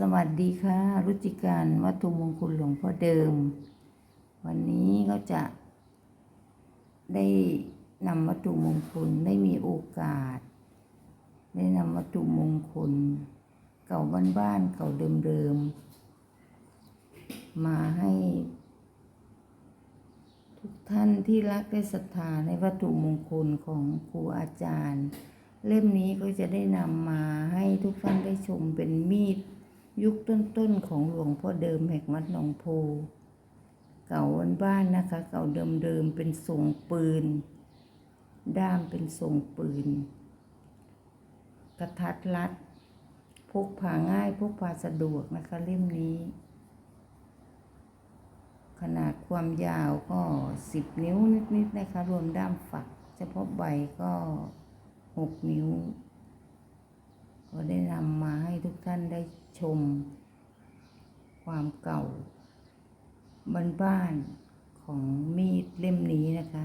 สวัสดีค่ะ รุจิการวัตถุมงคลหลวงพ่อเดิม วันนี้ก็จะ ได้นำวัตถุมงคลได้มีโอกาส ได้นำวัตถุมงคล เก่าบ้านๆเก่าเดิมๆมาให้ ทุกท่านที่รักและศรัทธาในวัตถุมงคลของครูอาจารย์ เล่มนี้ก็จะได้นำมาให้ทุกท่านได้ชมเป็นมีด ยุคต้นๆของหลวงพ่อเดิมแห่งวัดหนองโพเก่าบ้านนะคะ เก่าเดิมๆเป็นทรงปืน ด้ามเป็นทรงปืน กระทัดรัดพกพาง่ายพกพาสะดวกนะคะเล่มนี้ ขนาดความยาวก็สิบนิ้วนิดๆนะคะ รวมด้ามฝัก เฉพาะใบก็หกนิ้ว ก็ได้นำ กท่านได้ชม ความเก่าบ้านๆของมีดเล่มนี้นะคะ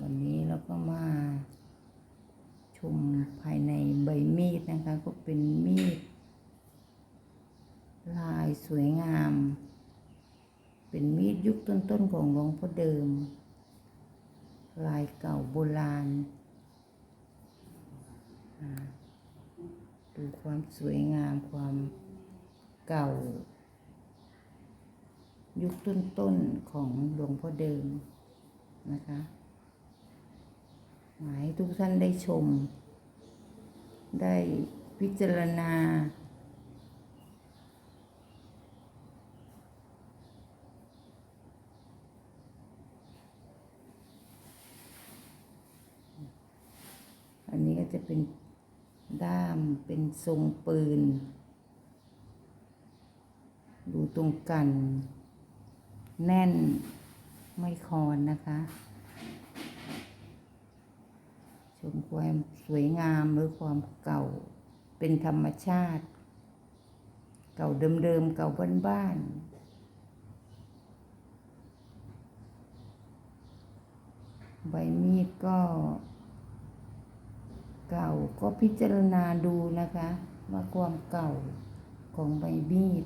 วันนี้เราก็มาชมภายในใบมีดนะคะ ก็เป็นมีด ลายสวยงาม เป็นมีดยุคต้นๆของหลวงพ่อเดิม ลายเก่าโบราณ ดูความสวยงามความเก่า ยุคต้นๆของหลวงพ่อเดิมนะคะหมายให้ทุกท่านได้ชม ได้พิจารณา อันนี้ก็จะเป็น ด้ามเป็นทรงปืน ดูตรงกัน แน่นไม่คอนนะคะ ชมความสวยงามหรือความเก่าเป็นธรรมชาติ เก่าเดิมๆ เก่าบ้านๆใบมีดก็ เก่าก็พิจารณาดูนะคะ ว่าความเก่าของใบมีด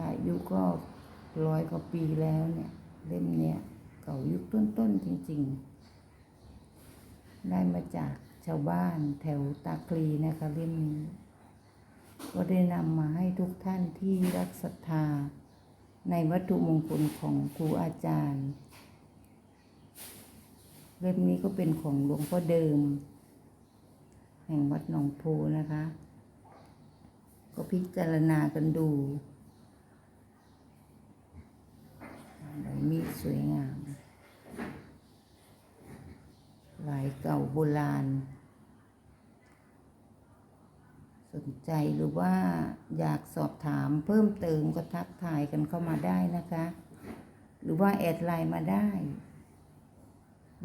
อายุก็ร้อยกว่าปีแล้วเนี่ย เล่มเนี้ยเก่ายุคต้นๆจริง ๆ ได้มาจากชาวบ้านแถวตาคลีนะคะเล่มนี้ก็ได้นำมาให้ทุกท่านที่รักศรัทธา ในวัตถุมงคลของครูอาจารย์ เล่มนี้ก็เป็นของหลวงพ่อเดิม แห่งวัดหนองโพนะคะ ก็พิจารณากันดูใบมีดสวยงาม ลายเก่าโบราณ สนใจหรือว่าอยากสอบถามเพิ่มเติมก็ทักทายกันเข้ามาได้นะคะ หรือว่าแอดไลน์มาได้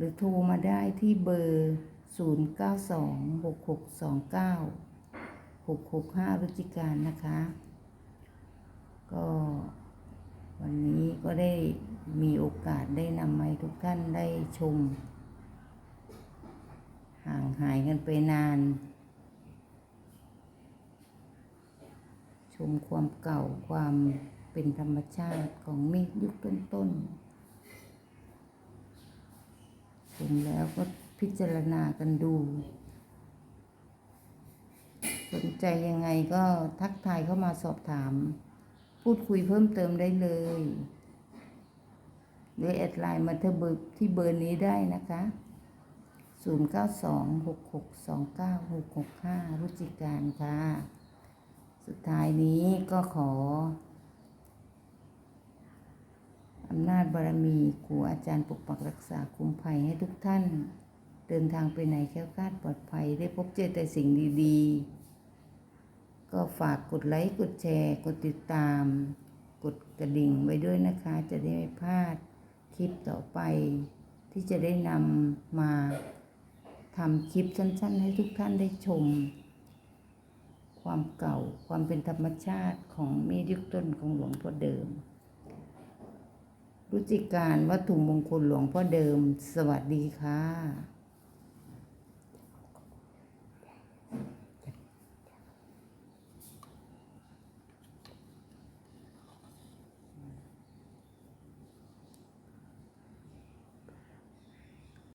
หรือโทรมาได้ที่เบอร์ 0 9 2 6 6 2 9 6 6 5รุจิการนะคะ ก็วันนี้ก็ได้มีโอกาสได้นำมาให้ทุกท่านได้ชม ห่างหายกันไปนาน ชมความเก่าความเป็นธรรมชาติของเมีดยุคต้นๆ ชมแล้วก็พิจารณากันดู สนใจยังไงก็ทักทายเข้ามาสอบถาม พูดคุยเพิ่มเติมได้เลยหรือแอดไลน์มาที่เบอร์ที่เบอร์นี้ได้นะคะ 0 9 2 6 6 2 9 6 6 5รุจิการค่ะ สุดท้ายนี้ก็ขอำนาจบารมีครูอาจารย์ปกปักรักษาคุ้มภัยให้ทุกท่าน เดินทางไปไหนแคล้วคลาดปลอดภัย ได้พบเจอแต่สิ่งดีๆ ก็ฝากกดไลค์ กดแชร์ กดติดตาม กดกระดิ่งไว้ด้วยนะคะ จะได้ไม่พลาดคลิปต่อไป ที่จะได้นำมาทำคลิปสั้นๆ ให้ทุกท่านได้ชม ความเก่าความเป็นธรรมชาติของมีดยุคต้นของหลวงพ่อเดิม รุจิการวัตถุมงคลหลวงพ่อเดิม สวัสดีค่ะ